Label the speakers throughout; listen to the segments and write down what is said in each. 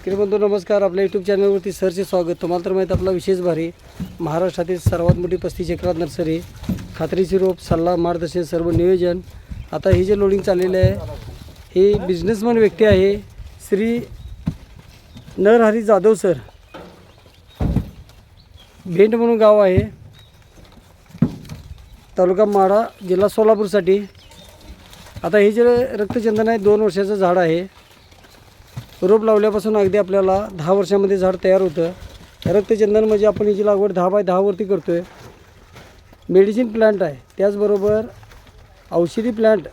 Speaker 1: शेतकरी बंधू नमस्कार. आपल्या यूट्यूब चॅनलवरती सरचे स्वागत. तुम्हाला तर माहीत आपला विशेष भारी महाराष्ट्रातील सर्वात मोठी पस्तीस एकरात नर्सरी खात्रीची रोप सल्ला मार्गदर्शन सर्व नियोजन. आता हे जे लोडिंग चाललेलं आहे हे बिझनेसमॅन व्यक्ती आहे श्री नरहरी जाधव सर. भेंड म्हणून गाव आहे. तालुका माढा जिल्हा सोलापूरसाठी. आता हे जे रक्तचंदन आहे दोन वर्षाचं झाड आहे. रोप लावल्यापासून अगदी आपल्याला दहा वर्षामध्ये झाड तयार होतं. रक्तचंदन म्हणजे आपण याची लागवड दहा बाय दहावरती करतो आहे मेडिसिन प्लांट आहे. त्याचबरोबर औषधी प्लांट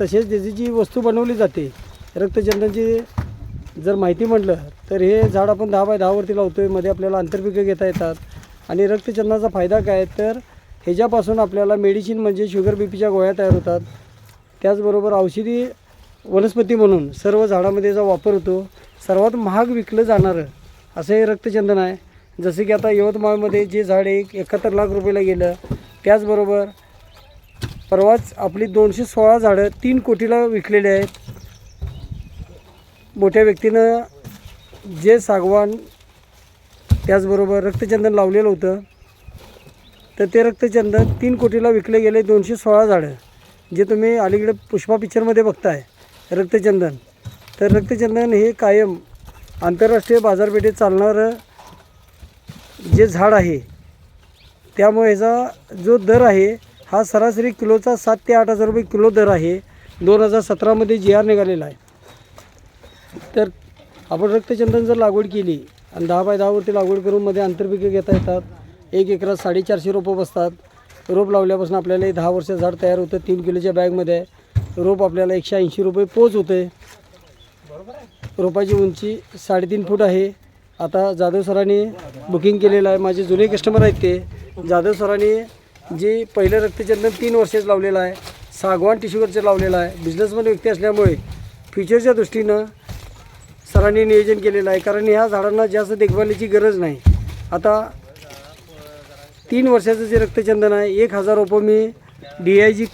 Speaker 1: तसेच त्याची जी वस्तू बनवली जाते रक्तचंदनची जर माहिती म्हटलं तर हे झाड आपण दहा बाय दहावरती लावतो आहे मध्ये आपल्याला आंतरपिकं घेता येतात. आणि रक्तचंदनाचा फायदा काय तर ह्याच्यापासून आपल्याला मेडिसिन म्हणजे शुगर बी पीच्या गोळ्या तयार होतात. त्याचबरोबर औषधी वनस्पती म्हणून सर्व झाडामध्ये जो वापर होतो सर्वात महाग विकलं जाणारं असं हे रक्तचंदन आहे. जसं की आता यवतमाळमध्ये जे झाड एक एकाहत्तर लाख रुपयाला गेलं त्याचबरोबर परवाच आपली दोनशे सोळा झाडं तीन कोटीला विकलेली आहेत. मोठ्या व्यक्तीनं जे सागवान त्याचबरोबर रक्तचंदन लावलेलं होतं तर ते रक्तचंदन तीन कोटीला विकले गेले दोनशे सोळा झाडं. जे तुम्ही अलीकडे पुष्पा पिक्चरमध्ये बघताय रक्तचंदन. तर रक्तचंदन हे कायम आंतरराष्ट्रीय बाजारपेठेत चालणारं जे झाड आहे त्यामुळे ह्याचा जो दर आहे हा सरासरी किलोचा सात ते आठ हजार रुपये किलो दर आहे. दोन हजार सतरामध्ये जी आर निघालेला आहे. तर आपण रक्तचंदन जर लागवड केली आणि दहा बाय दहावरती लागवड करून मध्ये आंतरपिकं घेता येतात. एक एकरात साडेचारशे रोपं बसतात. रोप लावल्यापासून आपल्याला दहा वर्ष झाड तयार होतं. तीन किलोच्या बॅगमध्ये रोप आपल्याला एकशे ऐंशी रुपये पोच होते रोपाची उंची साडेतीन फूट आहे. आता जाधव सरांनी बुकिंग केलेलं आहे. माझे जुने कस्टमर आहेत ते. जाधव सरांनी जे पहिलं रक्तचंदन तीन वर्षाचं लावलेलं आहे. सागवान टिश्यूवरचं लावलेलं आहे. बिझनेसमध्ये व्यक्ती असल्यामुळे फ्युचरच्या दृष्टीनं सरांनी नियोजन केलेलं आहे. कारण ह्या झाडांना जास्त देखभालीची गरज नाही. आता तीन वर्षाचं जे रक्तचंदन आहे एक हजार रुपये मी डी आय जी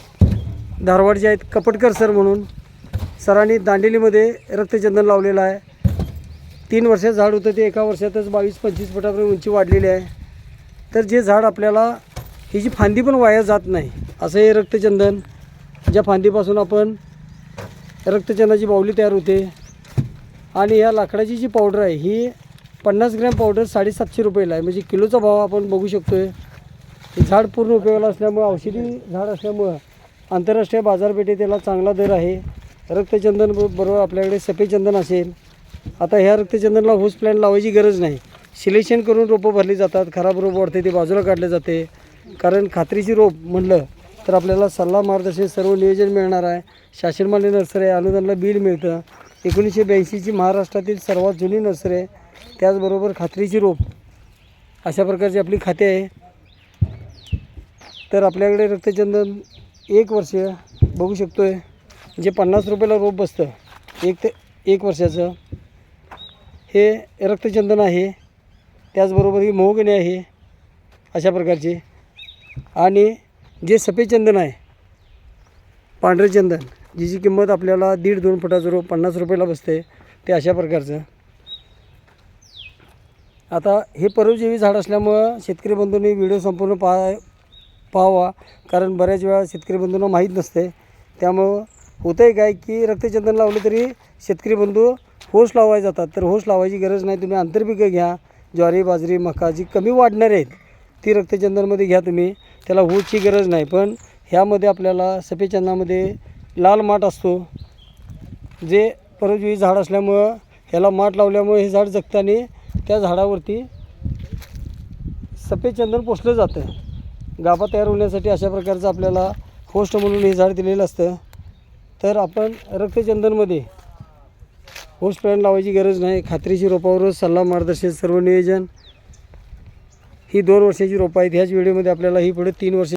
Speaker 1: धारवाडचे आहेत कपटकर सर म्हणून. सरांनी दांडेलीमध्ये रक्तचंदन लावलेलं आहे. तीन वर्षाचं झाड होतं ते एका वर्षातच बावीस पंचवीस फुटापर्यंत उंची वाढलेली आहे. तर जे झाड आपल्याला ही जी फांदी पण वाया जात नाही असं हे रक्तचंदन ज्या फांदीपासून आपण रक्तचंदाची बावली तयार होते आणि या लाकडाची जी पावडर आहे ही पन्नास ग्रॅम पावडर साडेसातशे रुपयाला आहे. म्हणजे किलोचा भाव आपण बघू शकतो आहे हे झाड पूर्ण उपयोगाला असल्यामुळं औषधी झाड असल्यामुळं आंतरराष्ट्रीय बाजारपेठेत त्याला चांगला दर आहे. रक्तचंदन बरोबर आपल्याकडे सफेद चंदन असेल. आता ह्या रक्तचंदनला होस प्लॅन लावायची गरज नाही. सिलेक्शन करून रोपं भरली जातात. खराब रोप वाढते ते बाजूला काढले जाते. कारण खात्रीची रोप म्हटलं तर आपल्याला सल्ला मार्गदर्शन सर्व नियोजन मिळणार आहे. शासनमान्य नर्सरी आहे. अनुदानला बिल मिळतं. एकोणीसशे ब्याऐंशीची महाराष्ट्रातील सर्वात जुनी नर्सरी आहे. त्याचबरोबर खात्रीची रोप. अशा प्रकारची आपली खाते आहे. तर आपल्याकडे रक्तचंदन एक वर्ष बघू शकतो आहे जे पन्नास रुपयाला रोप बसतं एक ते एक वर्षाचं हे रक्तचंदन आहे. त्याचबरोबर ही मोहगणी आहे अशा प्रकारची. आणि जे सफेद चंदन आहे पांढरे चंदन जिची किंमत आपल्याला दीड दोन फुटाचं रोप पन्नास रुपयाला बसते ते अशा प्रकारचं. आता हे परजीवी झाड असल्यामुळं शेतकरी बंधूंनी व्हिडिओ संपूर्ण पाहा पाहावा. कारण बऱ्याच वेळा शेतकरी बंधूंना माहीत नसते. त्यामुळं होतं आहे काय की रक्तचंदन लावलं तरी शेतकरी बंधू होश लावायला जातात. तर होश लावायची गरज नाही. तुम्ही आंतरपिकं घ्या. ज्वारी बाजरी मका जी कमी वाढणार आहेत ती रक्तचंदनमध्ये घ्या तुम्ही. त्याला होची गरज नाही. पण ह्यामध्ये आपल्याला सफेचंदामध्ये लाल माठ असतो. जे परजीवी झाड असल्यामुळं ह्याला माठ लावल्यामुळे हे झाड जगताना त्या झाडावरती सफेद चंदन पोचलं जातं. गाभा तयार होण्यासाठी अशा प्रकारचं आपल्याला होस्ट म्हणून हे झाड दिलेलं असतं. तर आपण रक्तचंदनमध्ये होस्ट प्लॅन लावायची गरज नाही. खात्रीची रोपावरच सल्ला मार्गदर्शन सर्व नियोजन ही दोन वर्षाची रोपं आहेत. ह्याच व्हिडिओमध्ये आपल्याला ही पुढे तीन वर्ष